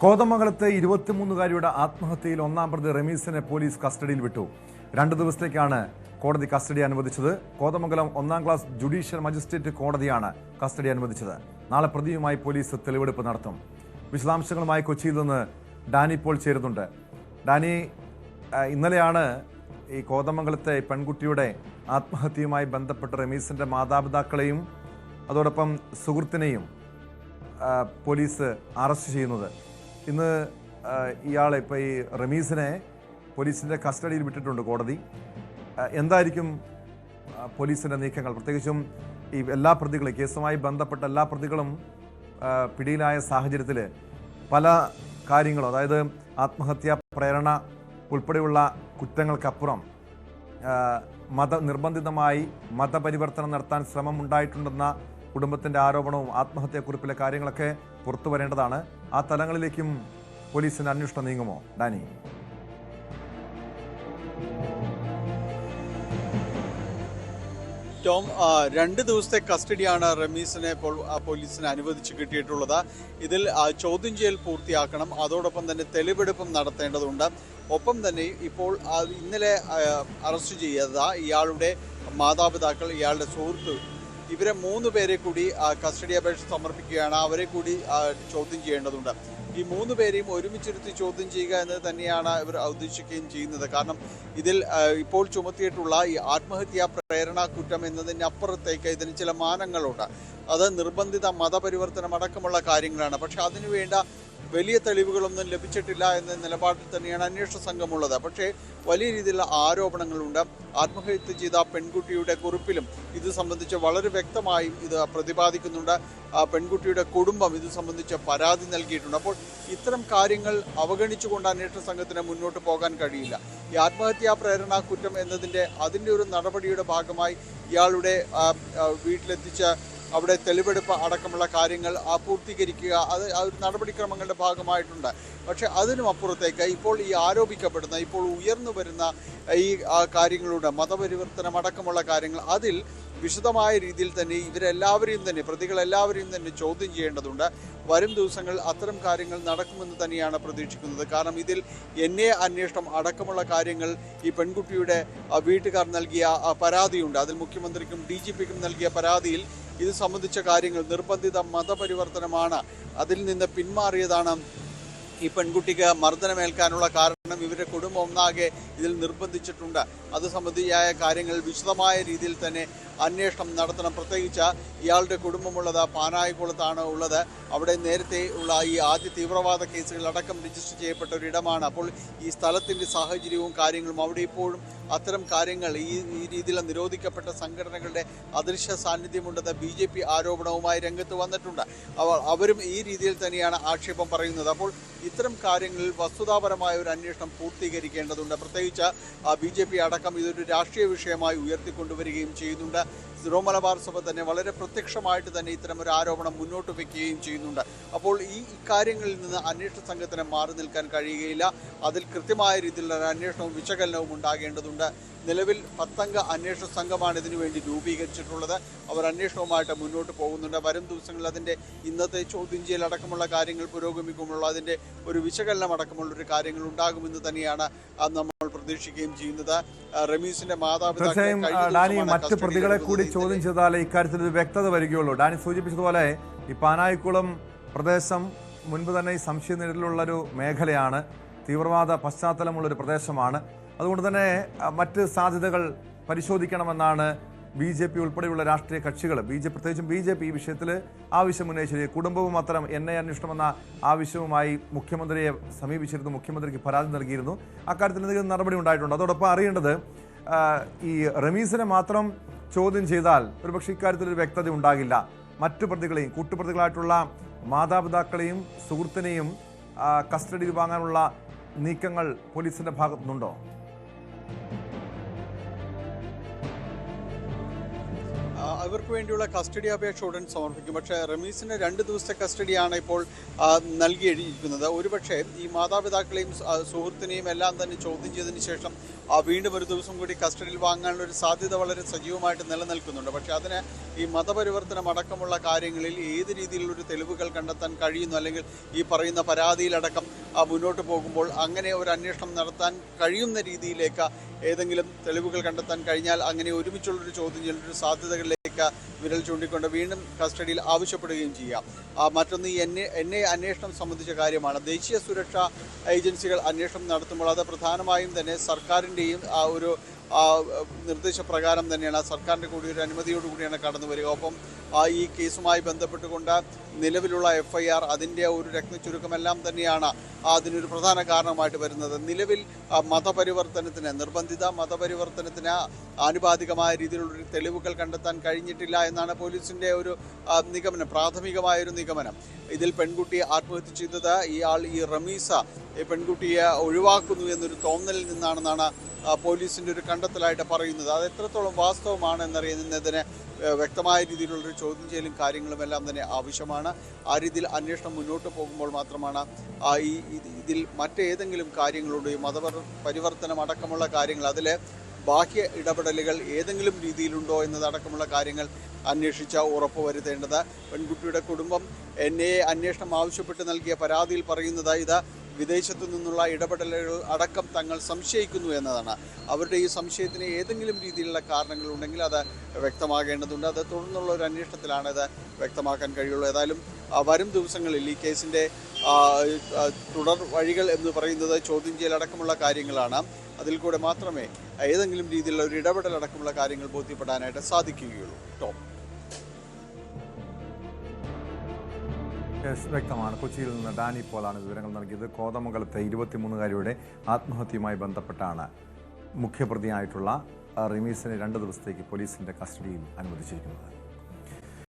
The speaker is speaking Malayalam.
കോതമംഗലത്തെ ഇരുപത്തിമൂന്നുകാരിയുടെ ആത്മഹത്യയിൽ ഒന്നാം പ്രതി റമീസിനെ പോലീസ് കസ്റ്റഡിയിൽ വിട്ടു. രണ്ടു ദിവസത്തേക്കാണ് കോടതി കസ്റ്റഡി അനുവദിച്ചത്. കോതമംഗലം ഒന്നാം ക്ലാസ് ജുഡീഷ്യൽ മജിസ്ട്രേറ്റ് കോടതിയാണ് കസ്റ്റഡി അനുവദിച്ചത്. നാളെ പ്രതിയുമായി പോലീസ് തെളിവെടുപ്പ് നടത്തും. വിശദാംശങ്ങളുമായി കൊച്ചിയിൽ നിന്ന് ഡാനി പോൾ ചേരുന്നുണ്ട്. ഡാനി ഇന്നലെയാണ് ഈ കോതമംഗലത്തെ പെൺകുട്ടിയുടെ ആത്മഹത്യയുമായി ബന്ധപ്പെട്ട് റമീസിന്റെ മാതാപിതാക്കളെയും അതോടൊപ്പം സുഹൃത്തിനെയും പോലീസ് അറസ്റ്റ് ചെയ്യുന്നത്. ഇന്ന് ഇയാളെ ഇപ്പോൾ ഈ റമീസിനെ പോലീസിന്റെ കസ്റ്റഡിയിൽ വിട്ടിട്ടുണ്ട് കോടതി. എന്തായിരിക്കും പോലീസിന്റെ നീക്കങ്ങൾ? പ്രത്യേകിച്ചും ഈ എല്ലാ പ്രതികളും കേസുമായി ബന്ധപ്പെട്ട എല്ലാ പ്രതികളും പിടിയിലായ സാഹചര്യത്തിൽ പല കാര്യങ്ങളും അതായത് ആത്മഹത്യാ പ്രേരണ ഉൾപ്പെടെയുള്ള കുറ്റങ്ങൾക്കപ്പുറം മത നിർബന്ധിതമായി മതപരിവർത്തനം നടത്താൻ ശ്രമം ഉണ്ടായിട്ടുണ്ടെന്ന കുടുംബത്തിന്റെ ആരോപണവും ആത്മഹത്യാക്കുറിപ്പിലെ കാര്യങ്ങളൊക്കെ പുറത്തു വരേണ്ടതാണ്. ആ തലങ്ങളിലേക്കും പോലീസിന് അന്വേഷണം നീങ്ങുമോ? ഡാനി. ടോം രണ്ട് ദിവസത്തെ കസ്റ്റഡിയാണ് റമീസിനെ പോലീസിന് അനുവദിച്ച് കിട്ടിയിട്ടുള്ളത്. ഇതിൽ ചോദ്യം ചെയ്യൽ പൂർത്തിയാക്കണം. അതോടൊപ്പം തന്നെ തെളിവെടുപ്പും നടത്തേണ്ടതുണ്ട്. ഒപ്പം തന്നെ ഇപ്പോൾ ഇന്നലെ അറസ്റ്റ് ചെയ്ത ഇയാളുടെ മാതാപിതാക്കൾ ഇയാളുടെ സുഹൃത്ത് ഇവരെ മൂന്ന് പേരെ കൂടി കസ്റ്റഡി അപേക്ഷ സമർപ്പിക്കുകയാണ്. അവരെ കൂടി ചോദ്യം ചെയ്യേണ്ടതുണ്ട്. ഈ മൂന്ന് പേരെയും ഒരുമിച്ചിരുത്തി ചോദ്യം ചെയ്യുക എന്നത് തന്നെയാണ് ഇവർ ഉദ്ദേശിക്കുകയും ചെയ്യുന്നത്. കാരണം ഇതിൽ ഇപ്പോൾ ചുമത്തിയിട്ടുള്ള ഈ ആത്മഹത്യാ പ്രേരണ കുറ്റം എന്നതിന് അപ്പുറത്തേക്ക് ഇതിന് ചില മാനങ്ങളുണ്ട്. അത് നിർബന്ധിത മതപരിവർത്തനം അടക്കമുള്ള കാര്യങ്ങളാണ്. പക്ഷെ അതിനു വേണ്ട വലിയ തെളിവുകളൊന്നും ലഭിച്ചിട്ടില്ല എന്ന നിലപാടിൽ തന്നെയാണ് അന്വേഷണ സംഘമുള്ളത്. പക്ഷേ വലിയ രീതിയിലുള്ള ആരോപണങ്ങളുണ്ട്. ആത്മഹത്യ ചെയ്ത പെൺകുട്ടിയുടെ കുറിപ്പിലും ഇത് സംബന്ധിച്ച് വളരെ വ്യക്തമായും ഇത് പ്രതിപാദിക്കുന്നുണ്ട്. പെൺകുട്ടിയുടെ കുടുംബം ഇത് സംബന്ധിച്ച് പരാതി നൽകിയിട്ടുണ്ട്. അപ്പോൾ ഇത്തരം കാര്യങ്ങൾ അവഗണിച്ചുകൊണ്ട് അന്വേഷണ സംഘത്തിന് മുന്നോട്ട് പോകാൻ കഴിയില്ല. ഈ ആത്മഹത്യാ പ്രേരണ കുറ്റം എന്നതിന്റെ അതിന്റെ ഒരു നടപടിയുടെ ഭാഗമായി ഇയാളുടെ വീട്ടിലെത്തിച്ച അവിടെ തെളിവെടുപ്പ് അടക്കമുള്ള കാര്യങ്ങൾ പൂർത്തീകരിക്കുക അത് ഒരു നടപടിക്രമങ്ങളുടെ ഭാഗമായിട്ടുണ്ട്. പക്ഷെ അതിനും അപ്പുറത്തേക്ക് ഇപ്പോൾ ഈ ആരോപിക്കപ്പെടുന്ന ഇപ്പോൾ ഉയർന്നു വരുന്ന ഈ കാര്യങ്ങളുണ്ട് മതപരിവർത്തനം അടക്കമുള്ള കാര്യങ്ങൾ അതിൽ വിശദമായ രീതിയിൽ തന്നെ ഇവരെല്ലാവരെയും തന്നെ പ്രതികളെല്ലാവരെയും തന്നെ ചോദ്യം ചെയ്യേണ്ടതുണ്ട്. വരും ദിവസങ്ങൾ അത്തരം കാര്യങ്ങൾ നടക്കുമെന്ന് തന്നെയാണ് പ്രതീക്ഷിക്കുന്നത്. കാരണം ഇതിൽ എന്നെ അന്വേഷണം അടക്കമുള്ള കാര്യങ്ങൾ ഈ പെൺകുട്ടിയുടെ വീട്ടുകാർ നൽകിയ പരാതിയുണ്ട്. അതിൽ മുഖ്യമന്ത്രിക്കും ഡി നൽകിയ പരാതിയിൽ ഇത് സംബന്ധിച്ച കാര്യങ്ങൾ നിർബന്ധിത മതപരിവർത്തനമാണ് അതിൽ നിന്ന് പിന്മാറിയതാണ് ഈ പെൺകുട്ടിക്ക് മർദ്ദനമേൽക്കാനുള്ള കാരണം ഇവരുടെ കുടുംബം ഒന്നാകെ ഇതിൽ നിർബന്ധിച്ചിട്ടുണ്ട്. അത് സംബന്ധിയായ കാര്യങ്ങൾ വിശദമായ രീതിയിൽ തന്നെ അന്വേഷണം നടത്തണം. പ്രത്യേകിച്ച് ഇയാളുടെ കുടുംബമുള്ളത് പാനായിക്കുളത്താണ് ഉള്ളത്. അവിടെ നേരത്തെ ഉള്ള ഈ ആദ്യ തീവ്രവാദ കേസുകൾ അടക്കം രജിസ്റ്റർ ചെയ്യപ്പെട്ട ഒരിടമാണ്. അപ്പോൾ ഈ സ്ഥലത്തിന്റെ സാഹചര്യവും കാര്യങ്ങളും അവിടെ ഇപ്പോഴും അത്തരം കാര്യങ്ങൾ ഈ ഈ രീതിയിൽ നിരോധിക്കപ്പെട്ട സംഘടനകളുടെ അദൃശ്യ സാന്നിധ്യമുണ്ടെന്ന ബി ജെ പി ആരോപണവുമായി രംഗത്ത് വന്നിട്ടുണ്ട്. അവർ അവരും ഈ രീതിയിൽ തന്നെയാണ് ആക്ഷേപം പറയുന്നത്. അപ്പോൾ ഇത്തരം കാര്യങ്ങളിൽ വസ്തുതാപരമായ ഒരു അന്വേഷണം പൂർത്തീകരിക്കേണ്ടതുണ്ട്. പ്രത്യേകിച്ച് ബി ജെ പി അടക്കം ഇതൊരു രാഷ്ട്രീയ വിഷയമായി ഉയർത്തിക്കൊണ്ടുവരികയും ചെയ്യുന്നുണ്ട്. സിറോ മലബാർ സഭ തന്നെ വളരെ പ്രത്യക്ഷമായിട്ട് തന്നെ ഇത്തരം ഒരു ആരോപണം മുന്നോട്ട് വയ്ക്കുകയും ചെയ്യുന്നുണ്ട്. അപ്പോൾ ഈ ഇക്കാര്യങ്ങളിൽ നിന്ന് അന്വേഷണ സംഘത്തിന് മാറി നിൽക്കാൻ കഴിയുകയില്ല. അതിൽ കൃത്യമായ രീതിയിലുള്ള അന്വേഷണവും വിശകലനവും ഉണ്ടാകേണ്ടതുണ്ട്. നിലവിൽ പത്തംഗ അന്വേഷണ സംഘമാണ് ഇതിനു വേണ്ടി രൂപീകരിച്ചിട്ടുള്ളത്. അവർ അന്വേഷണവുമായിട്ട് മുന്നോട്ട് പോകുന്നുണ്ട്. വരും ദിവസങ്ങളിൽ അതിന്റെ ഇന്നത്തെ ചോദ്യം ചെയ്യൽ അടക്കമുള്ള കാര്യങ്ങൾ പുരോഗമിക്കുമ്പോൾ അതിന്റെ ഒരു വിശകലനം അടക്കമുള്ള ഒരു കാര്യങ്ങൾ ഉണ്ടാകുമെന്ന് തന്നെയാണ് നമ്മൾ പ്രതീക്ഷിക്കുകയും ചെയ്യുന്നത്. റമീസിന്റെ കഴിഞ്ഞ ഡാനി മറ്റ് പ്രതികളെ കൂടി ചോദ്യം ചെയ്താലേ ഇക്കാര്യത്തിൽ ഒരു വ്യക്തത വരികയുള്ളൂ. ഡാനി സൂചിപ്പിച്ചതുപോലെ ഈ പാനായിക്കുളം പ്രദേശം മുൻപ് തന്നെ ഈ സംശയ നിഴലിലുള്ള ഒരു മേഖലയാണ്. തീവ്രവാദ പശ്ചാത്തലമുള്ളൊരു പ്രദേശമാണ്. അതുകൊണ്ട് തന്നെ മറ്റ് സാധ്യതകൾ പരിശോധിക്കണമെന്നാണ് ബി ജെ പി ഉൾപ്പെടെയുള്ള രാഷ്ട്രീയ കക്ഷികൾ ബി ജെ പ്രത്യേകിച്ചും ബി ജെ പി ഈ വിഷയത്തിൽ ആവശ്യം ഉന്നയിച്ചത് കുടുംബവും മാത്രം എൻ ഐ അന്വേഷണമെന്ന ആവശ്യവുമായി മുഖ്യമന്ത്രിയെ സമീപിച്ചിരുന്നു മുഖ്യമന്ത്രിക്ക് പരാതി നൽകിയിരുന്നു. അക്കാര്യത്തിൽ എന്തെങ്കിലും നടപടി ഉണ്ടായിട്ടുണ്ട്? അതോടൊപ്പം അറിയേണ്ടത് ഈ റമീസിനെ മാത്രം ചോദ്യം ചെയ്താൽ ഒരുപക്ഷെ ഇക്കാര്യത്തിൽ ഒരു വ്യക്തത ഉണ്ടാകില്ല. മറ്റു പ്രതികളെയും കൂട്ടുപ്രതികളായിട്ടുള്ള മാതാപിതാക്കളെയും സുഹൃത്തിനെയും കസ്റ്റഡിയിൽ വാങ്ങാനുള്ള നീക്കങ്ങൾ പോലീസിന്റെ ഭാഗത്തുനിന്നുണ്ടോ? ഇവർക്ക് വേണ്ടിയുള്ള കസ്റ്റഡി അപേക്ഷ ഉടൻ സമർപ്പിക്കും. പക്ഷേ റമീസിന് രണ്ട് ദിവസത്തെ കസ്റ്റഡിയാണ് ഇപ്പോൾ നൽകിയിരിക്കുന്നത്. ഒരുപക്ഷെ ഈ മാതാപിതാക്കളെയും സുഹൃത്തിനെയും എല്ലാം തന്നെ ചോദ്യം ചെയ്തതിന് ശേഷം വീണ്ടും ഒരു ദിവസം കൂടി കസ്റ്റഡിയിൽ വാങ്ങാനുള്ള ഒരു സാധ്യത വളരെ സജീവമായിട്ട് നിലനിൽക്കുന്നുണ്ട്. പക്ഷേ അതിന് ഈ മതപരിവർത്തനം അടക്കമുള്ള കാര്യങ്ങളിൽ ഏത് രീതിയിലുള്ള ഒരു തെളിവുകൾ കണ്ടെത്താൻ കഴിയുന്നു? അല്ലെങ്കിൽ ഈ പറയുന്ന പരാതിയിലടക്കം മുന്നോട്ട് പോകുമ്പോൾ അങ്ങനെ ഒരു അന്വേഷണം നടത്താൻ കഴിയുന്ന രീതിയിലേക്ക് ഏതെങ്കിലും തെളിവുകൾ കണ്ടെത്താൻ കഴിഞ്ഞാൽ അങ്ങനെ ഒരുമിച്ചുള്ളൊരു ചോദ്യം ചെയ്യുന്ന ഒരു സാധ്യതകളിലേക്ക് വിരൽ ചൂണ്ടിക്കൊണ്ട് വീണ്ടും കസ്റ്റഡിയിൽ ആവശ്യപ്പെടുകയും ചെയ്യാം. മറ്റൊന്ന് ഈ എൻ ഐ അന്വേഷണം സംബന്ധിച്ച കാര്യമാണ്. ദേശീയ സുരക്ഷാ ഏജൻസികൾ അന്വേഷണം നടത്തുമ്പോൾ അത് പ്രധാനമായും തന്നെ സർക്കാരിന്റെയും ആ ഒരു നിർദ്ദേശപ്രകാരം തന്നെയാണ് സർക്കാരിന്റെ കൂടി ഒരു അനുമതിയോടുകൂടിയാണ് കടന്നു വരിക. ഒപ്പം ആ ഈ കേസുമായി ബന്ധപ്പെട്ടുകൊണ്ട് നിലവിലുള്ള എഫ് ഐ ആർ അതിന്റെ ഒരു രക്തചുരുക്കമെല്ലാം തന്നെയാണ് ആ അതിനൊരു പ്രധാന കാരണമായിട്ട് വരുന്നത്. നിലവിൽ ആ, മതപരിവർത്തനത്തിന് നിർബന്ധിത മതപരിവർത്തനത്തിന് ആനുപാതികമായ രീതിയിലുള്ളൊരു തെളിവുകൾ കണ്ടെത്താൻ കഴിഞ്ഞിട്ടില്ല എന്നാണ് പോലീസിന്റെ ഒരു ആ, നിഗമനം പ്രാഥമികമായൊരു നിഗമനം. ഇതിൽ പെൺകുട്ടി ആത്മഹത്യ ചെയ്തത് ഇയാൾ ഈ റമീസ പെൺകുട്ടിയെ ഒഴിവാക്കുന്നു എന്നൊരു തോന്നലിൽ നിന്നാണെന്നാണ് പോലീസിന്റെ ഒരു കണ്ടെത്തലായിട്ട് പറയുന്നത്. അത് എത്രത്തോളം വാസ്തവമാണ് എന്നറിയുന്നതിന് വ്യക്തമായ രീതിയിലുള്ളൊരു ചോദ്യം ചെയ്യലും കാര്യങ്ങളും എല്ലാം തന്നെ ആവശ്യമാണ്. ആ രീതിയിൽ അന്വേഷണം മുന്നോട്ട് പോകുമ്പോൾ മാത്രമാണ് ഈ ഇതിൽ മറ്റേതെങ്കിലും കാര്യങ്ങളുടെയും മതപര പരിവർത്തനം അടക്കമുള്ള കാര്യങ്ങൾ അതിൽ ബാഹ്യ ഇടപെടലുകൾ ഏതെങ്കിലും രീതിയിലുണ്ടോ എന്നതടക്കമുള്ള കാര്യങ്ങൾ അന്വേഷിച്ച ഉറപ്പ് വരുത്തേണ്ടത്. പെൺകുട്ടിയുടെ കുടുംബം എന്നെ അന്വേഷണം ആവശ്യപ്പെട്ട് നൽകിയ പരാതിയിൽ പറയുന്നത് ഇത് വിദേശത്തു നിന്നുള്ള ഇടപെടലുകൾ അടക്കം തങ്ങൾ സംശയിക്കുന്നു എന്നതാണ്. അവരുടെ ഈ സംശയത്തിന് ഏതെങ്കിലും രീതിയിലുള്ള കാരണങ്ങൾ ഉണ്ടെങ്കിൽ അത് വ്യക്തമാകേണ്ടതുണ്ട്. അത് തുടർന്നുള്ള ഒരു അന്വേഷണത്തിലാണ് ഇത് വ്യക്തമാക്കാൻ കഴിയുള്ളൂ. ഏതായാലും വരും ദിവസങ്ങളിൽ ഈ കേസിന്റെ തുടർ വഴികൾ എന്ന് പറയുന്നത് ചോദ്യം ചെയ്യലടക്കമുള്ള കാര്യങ്ങളാണ്. അതിൽ കൂടെ മാത്രമേ ഏതെങ്കിലും രീതിയിലുള്ള ഒരു ഇടപെടലടക്കമുള്ള കാര്യങ്ങൾ ബോധ്യപ്പെടാനായിട്ട് സാധിക്കുകയുള്ളൂ. ടോം. യെസ് വ്യക്തമാണ്. കൊച്ചിയിൽ നിന്ന് ഡാനി പോലാണ് വിവരങ്ങൾ നൽകിയത്. കോതമംഗലത്തെ ഇരുപത്തിമൂന്നുകാരിയുടെ ആത്മഹത്യയുമായി ബന്ധപ്പെട്ടാണ് മുഖ്യപ്രതിയായിട്ടുള്ള റിമീസിനെ രണ്ട് ദിവസത്തേക്ക് പോലീസിന്റെ കസ്റ്റഡിയിൽ അനുവദിച്ചിരിക്കുന്നത്.